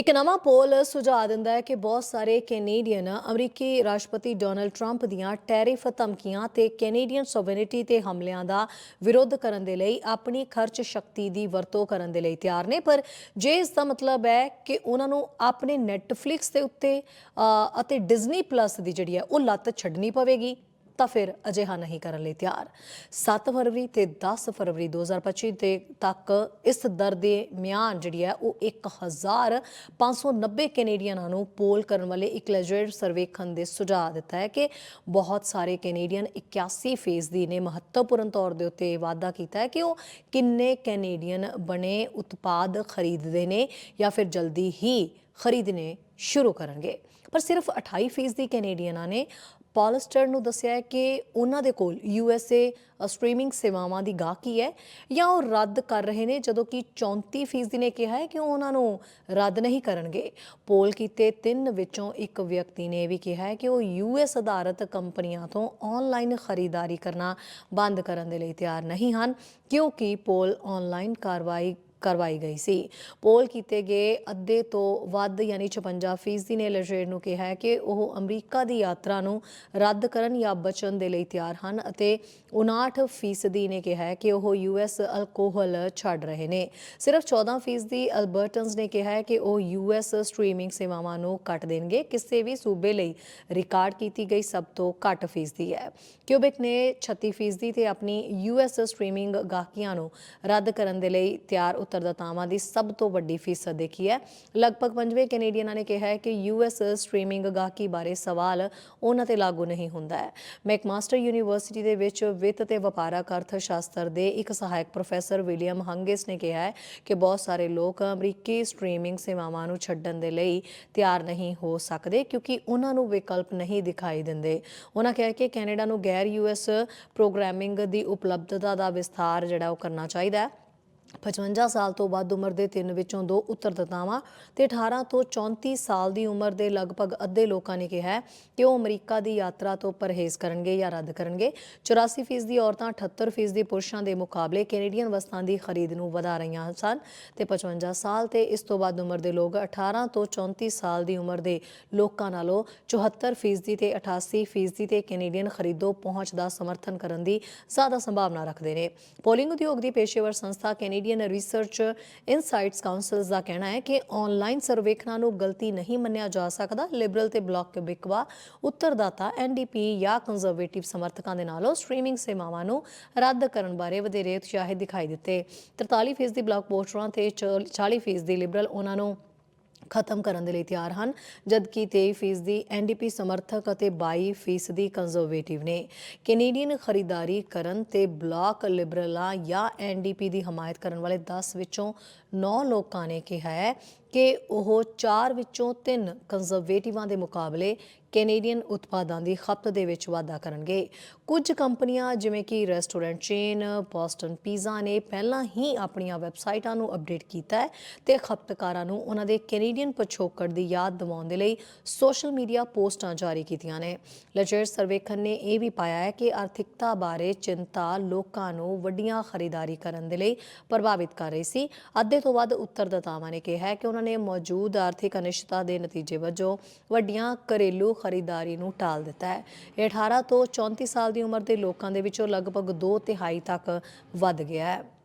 ਇੱਕ ਨਵਾਂ ਪੋਲ ਸੁਝਾਅ ਦਿੰਦਾ ਹੈ ਕਿ ਬਹੁਤ ਸਾਰੇ ਕੈਨੇਡੀਅਨ ਅਮਰੀਕੀ ਰਾਸ਼ਟਰਪਤੀ ਡੋਨਲਡ ਟਰੰਪ ਦੀਆਂ ਟੈਰਿਫ ਧਮਕੀਆਂ ਤੇ ਕੈਨੇਡੀਅਨ ਸੋਵਰੇਨਿਟੀ ਤੇ ਹਮਲਿਆਂ ਦਾ ਵਿਰੋਧ ਕਰਨ ਦੇ ਲਈ ਆਪਣੀ ਖਰਚ ਸ਼ਕਤੀ ਦੀ ਵਰਤੋਂ ਕਰਨ ਦੇ ਲਈ ਤਿਆਰ ਨੇ। ਪਰ ਜੇ ਇਸ ਦਾ ਮਤਲਬ ਹੈ ਕਿ ਉਹਨਾਂ ਨੂੰ ਆਪਣੇ ਨੈਟਫਲਿਕਸ ਦੇ ਉੱਤੇ ਅਤੇ ਡਿਜ਼ਨੀ ਪਲੱਸ ਦੀ ਜਿਹੜੀ ਹੈ ਉਹ ਲੱਤ ਛੱਡਣੀ ਪਵੇਗੀ ਤਾਂ ਫਿਰ ਅਜਿਹਾ ਨਹੀਂ ਕਰਨ ਲਈ ਤਿਆਰ। 7 ਫਰਵਰੀ ਤੇ 10 ਫਰਵਰੀ 2025 ਦੇ ਤੱਕ ਇਸ ਦਰ ਦੇ ਮਿਆਨ ਜਿਹੜੀ ਹੈ ਉਹ 1590 ਕੈਨੇਡੀਅਨਾਂ ਨੂੰ ਪੋਲ ਕਰਨ ਵਾਲੇ ਇੱਕ ਲੈਜਰਡ ਸਰਵੇਖਣ ਦੇ ਸੁਝਾਅ ਦਿੱਤਾ ਹੈ ਕਿ ਬਹੁਤ ਸਾਰੇ ਕੈਨੇਡੀਅਨ 81 ਫੀਸਦੀ ਨੇ ਮਹੱਤਵਪੂਰਨ ਤੌਰ ਦੇ ਉੱਤੇ ਇਹ ਵਾਅਦਾ ਕੀਤਾ ਹੈ ਕਿ ਉਹ ਕਿੰਨੇ ਕੈਨੇਡੀਅਨ ਬਣੇ, ਉਤਪਾਦ ਖਰੀਦਦੇ ਨੇ ਜਾਂ ਫਿਰ ਜਲਦੀ ਹੀ ਖਰੀਦਣੇ ਸ਼ੁਰੂ ਕਰਨਗੇ। ਪਰ ਸਿਰਫ 28 ਫੀਸਦੀ ਕੈਨੇਡੀਅਨਾਂ ਨੇ ਪੋਲਿਸਟਰ ਨੂੰ ਦੱਸਿਆ ਹੈ ਕਿ ਉਹਨਾਂ ਦੇ ਕੋਲ ਯੂਐਸਏ ਸਟ੍ਰੀਮਿੰਗ ਸੇਵਾਵਾਂ ਦੀ ਗਾਹਕੀ ਹੈ ਜਾਂ ਉਹ ਰੱਦ ਕਰ ਰਹੇ ਨੇ, ਜਦੋਂ ਕਿ 34% ਫੀਸਦੀ ਨੇ ਕਿਹਾ ਹੈ ਕਿ ਉਹ ਉਹਨਾਂ ਨੂੰ ਰੱਦ ਨਹੀਂ ਕਰਨਗੇ। ਪੋਲ ਕੀਤੇ ਤਿੰਨ ਵਿੱਚੋਂ ਇੱਕ ਵਿਅਕਤੀ ਨੇ ਇਹ ਵੀ ਕਿਹਾ ਹੈ ਕਿ ਉਹ ਯੂਐਸ ਆਧਾਰਿਤ ਕੰਪਨੀਆਂ ਤੋਂ ਆਨਲਾਈਨ ਖਰੀਦਦਾਰੀ ਕਰਨਾ ਬੰਦ ਕਰਨ ਦੇ ਲਈ ਤਿਆਰ ਨਹੀਂ ਹਨ, ਕਿਉਂਕਿ ਪੋਲ ਆਨਲਾਈਨ ਕਾਰਵਾਈ ਕਰਵਾਈ ਗਈ ਸੀ। ਪੋਲ ਕੀਤੇ ਗਏ ਅੱਧੇ ਤੋਂ ਵੱਧ ਯਾਨੀ 56% ਫੀਸਦੀ ਨੇ ਲਜੇਰ ਨੂੰ ਕਿਹਾ ਹੈ ਕਿ ਉਹ ਅਮਰੀਕਾ ਦੀ ਯਾਤਰਾ ਨੂੰ ਰੱਦ ਕਰਨ ਜਾਂ ਬਚਣ ਦੇ ਲਈ ਤਿਆਰ ਹਨ ਅਤੇ 59% ਫੀਸਦੀ ਨੇ ਕਿਹਾ ਹੈ ਕਿ ਉਹ ਯੂਐਸ ਅਲਕੋਹਲ ਛੱਡ ਰਹੇ ਨੇ। ਸਿਰਫ 14% ਫੀਸਦੀ ਅਲਬਰਟਨਸ ਨੇ ਕਿਹਾ ਹੈ ਕਿ ਉਹ ਯੂਐਸ ਸਟ੍ਰੀਮਿੰਗ ਸੇਵਾਵਾਂ ਨੂੰ ਕੱਟ ਦੇਣਗੇ। ਕਿਸੇ ਵੀ ਸੂਬੇ ਲਈ ਰਿਕਾਰਡ ਕੀਤੀ ਗਈ ਸਭ ਤੋਂ ਘੱਟ ਫੀਸਦੀ ਹੈ। ਕਿਊਬਿਕ ਨੇ 36% ਫੀਸਦੀ ਤੇ ਆਪਣੀ ਯੂਐਸ ਸਟ੍ਰੀਮਿੰਗ ਗਾਹਕੀਆਂ ਨੂੰ ਰੱਦ ਕਰਨ ਦੇ ਲਈ ਤਿਆਰ ਉੱਤਰਦਾਤਾਵਾਂ ਦੀ ਸਭ ਤੋਂ ਵੱਡੀ ਫੀਸਦ ਦੇਖੀ ਹੈ। ਲਗਭਗ ਪੰਜਵੇਂ ਕੈਨੇਡੀਅਨਾਂ ਨੇ ਕਿਹਾ ਹੈ ਕਿ ਯੂਐਸ ਸਟ੍ਰੀਮਿੰਗ ਗਾਹਕੀ ਬਾਰੇ ਸਵਾਲ ਉਹਨਾਂ ਤੇ ਲਾਗੂ ਨਹੀਂ ਹੁੰਦਾ ਹੈ। ਮੈਕਮਾਸਟਰ ਯੂਨੀਵਰਸਿਟੀ ਦੇ ਵਿੱਚ ਵਿੱਤ ਤੇ ਵਪਾਰਕ ਅਰਥ ਸ਼ਾਸਤਰ ਦੇ ਇੱਕ ਸਹਾਇਕ ਪ੍ਰੋਫੈਸਰ ਵਿਲੀਅਮ ਹੰਗਿਸ ਨੇ ਕਿਹਾ ਹੈ ਕਿ ਬਹੁਤ ਸਾਰੇ ਲੋਕ ਅਮਰੀਕੀ ਸਟ੍ਰੀਮਿੰਗ ਸੇਵਾਵਾਂ ਨੂੰ ਛੱਡਣ ਦੇ ਲਈ ਤਿਆਰ ਨਹੀਂ ਹੋ ਸਕਦੇ ਕਿਉਂਕਿ ਉਹਨਾਂ ਨੂੰ ਵਿਕਲਪ ਨਹੀਂ ਦਿਖਾਈ ਦਿੰਦੇ। ਉਹਨਾਂ ਕਿਹਾ ਕਿ ਕੈਨੇਡਾ ਨੂੰ ਗੈਰ ਯੂਐਸ ਪ੍ਰੋਗਰਾਮਿੰਗ ਦੀ ਉਪਲਬਧਤਾ ਦਾ ਵਿਸਥਾਰ ਜਿਹੜਾ ਉਹ ਕਰਨਾ ਚਾਹੀਦਾ ਹੈ। 55 ਸਾਲ ਤੋਂ ਵੱਧ ਉਮਰ ਦੇ ਤਿੰਨ ਵਿੱਚੋਂ ਦੋ ਉੱਤਰਦਾਤਾਵਾਂ ਤੇ 18 ਤੋਂ 34 ਸਾਲ ਦੀ ਉਮਰ ਦੇ ਲਗਭਗ ਅੱਧੇ ਲੋਕਾਂ ਨੇ ਕਿਹਾ ਹੈ ਕਿ ਉਹ ਅਮਰੀਕਾ ਦੀ ਯਾਤਰਾ ਤੋਂ ਪਰਹੇਜ਼ ਕਰਨਗੇ ਜਾਂ ਰੱਦ ਕਰਨਗੇ। 84% ਫੀਸਦੀ ਦੀ ਔਰਤਾਂ 78% ਫੀਸਦੀ ਦੀ ਪੁਰਸ਼ਾਂ ਦੇ ਮੁਕਾਬਲੇ ਕੈਨੇਡੀਅਨ ਵਸਤਾਂ ਦੀ ਖਰੀਦ ਨੂੰ ਵਧਾ ਰਹੀਆਂ ਸਨ ਤੇ 55 ਸਾਲ ਤੇ ਇਸ ਤੋਂ ਵੱਧ ਉਮਰ ਦੇ ਲੋਕ 18 ਤੋਂ 34 ਸਾਲ ਦੀ ਉਮਰ ਦੇ ਲੋਕਾਂ ਨਾਲੋਂ 74% ਫੀਸਦੀ ਤੇ 88% ਫੀਸਦੀ ਤੇ ਕੈਨੇਡੀਅਨ ਖਰੀਦੋ ਪਹੁੰਚ ਦਾ ਸਮਰਥਨ ਕਰਨ ਦੀ ਜ਼ਿਆਦਾ ਸੰਭਾਵਨਾ ਰੱਖਦੇ ਨੇ। ਪੋਲਿੰਗ ਉਦਯੋਗ ਦੀ ਪੇਸ਼ੇਵਰ ਸੰਸਥਾ ਕੈਨੇਡੀਅਨ ਰਿਸਰਚ ਇਨਸਾਈਟਸ ਕਾਉਂਸਲ ਦਾ ਕਹਿਣਾ ਹੈ ਕਿ ਆਨਲਾਈਨ ਸਰਵੇਖਣਾਂ ਨੂੰ ਗਲਤੀ ਨਹੀਂ ਮੰਨਿਆ ਜਾ ਸਕਦਾ। ਲਿਬਰਲ ਤੇ ਬਲਾਕ ਬਿਕਵਾ, ਉੱਤਰਦਾਤਾ ਐਨਡੀਪੀ ਜਾਂ ਕੰਜ਼ਰਵੇਟਿਵ ਸਮਰਥਕਾਂ ਦੇ ਨਾਲੋਂ ਸਟ੍ਰੀਮਿੰਗ ਸੇਵਾਵਾਂ ਨੂੰ ਰੱਦ ਕਰਨ ਬਾਰੇ ਵਧੇਰੇ ਉਤਸ਼ਾਹਿਤ ਦਿਖਾਈ ਦਿੱਤੇ। 43% ਦੀ ਬਲਾਕ ਪੋਸਟਰਾਂ ਤੇ 40% ਦੀ ਲਿਬਰਲ ਉਹਨਾਂ ਨੂੰ ਖਤਮ ਕਰਨ ਦੇ ਲਈ ਤਿਆਰ ਹਨ, ਜਦਕਿ 23% ਦੀ ਐਨਡੀਪੀ ਸਮਰਥਕ ਅਤੇ 22% ਦੀ ਕੰਜ਼ਰਵੇਟਿਵ ਨੇ। ਕੈਨੇਡੀਅਨ ਖਰੀਦਦਾਰੀ ਕਰਨ ਤੇ ਬਲਾਕ ਲਿਬਰਲਾਂ ਜਾਂ ਐਨਡੀਪੀ ਦੀ ਹਮਾਇਤ ਕਰਨ ਵਾਲੇ 10 ਵਿੱਚੋਂ 9 ਲੋਕਾਂ ਨੇ ਕਿਹਾ ਹੈ ਕਿ ਉਹ 4 ਵਿੱਚੋਂ 3 ਕੰਜ਼ਰਵੇਟਿਵਾਂ ਦੇ ਮੁਕਾਬਲੇ ਕੈਨੇਡੀਅਨ ਉਤਪਾਦਾਂ ਦੀ ਖਪਤ ਦੇ ਵਿੱਚ ਵਾਧਾ ਕਰਨਗੇ। ਕੁਝ ਕੰਪਨੀਆਂ ਜਿਵੇਂ ਕਿ ਰੈਸਟੋਰੈਂਟ ਚੇਨ ਬੋਸਟਨ ਪੀਜ਼ਾ ਨੇ ਪਹਿਲਾਂ ਹੀ ਆਪਣੀਆਂ ਵੈਬਸਾਈਟਾਂ ਨੂੰ ਅਪਡੇਟ ਕੀਤਾ ਹੈ ਤੇ ਖਪਤਕਾਰਾਂ ਨੂੰ ਉਹਨਾਂ ਦੇ ਕੈਨੇਡੀਅਨ ਪਿਛੋਕੜ ਦੀ ਯਾਦ ਦਿਵਾਉਣ ਦੇ ਲਈ ਸੋਸ਼ਲ ਮੀਡੀਆ ਪੋਸਟਾਂ ਜਾਰੀ ਕੀਤੀਆਂ ਨੇ। ਲਜਰ ਸਰਵੇਖਣ ਨੇ ਇਹ ਵੀ ਪਾਇਆ ਹੈ ਕਿ ਆਰਥਿਕਤਾ ਬਾਰੇ ਚਿੰਤਾ ਲੋਕਾਂ ਨੂੰ ਵੱਡੀਆਂ ਖਰੀਦਦਾਰੀ ਕਰਨ ਦੇ ਲਈ ਪ੍ਰਭਾਵਿਤ ਕਰ ਰਹੀ ਸੀ। ਅੱਧੇ ਤੋਂ ਵੱਧ ਉੱਤਰਦਾਤਾਵਾਂ ਨੇ ਕਿਹਾ ਕਿ ਉਹਨਾਂ ਨੇ ਮੌਜੂਦ ਆਰਥਿਕ ਅਨਿਸ਼ਚਿਤਤਾ ਦੇ ਨਤੀਜੇ ਵਜੋਂ ਵੱਡੀਆਂ ਘਰੇਲੂ ਖਰੀਦਦਾਰੀ ਨੂੰ ਟਾਲ ਦਿੱਤਾ ਹੈ। ਇਹ 18 ਤੋਂ 34 ਸਾਲ ਦੀ ਉਮਰ ਦੇ ਲੋਕਾਂ ਦੇ ਵਿੱਚੋਂ ਲਗਭਗ 2 ਤਿਹਾਈ ਤੱਕ ਵੱਧ ਗਿਆ ਹੈ।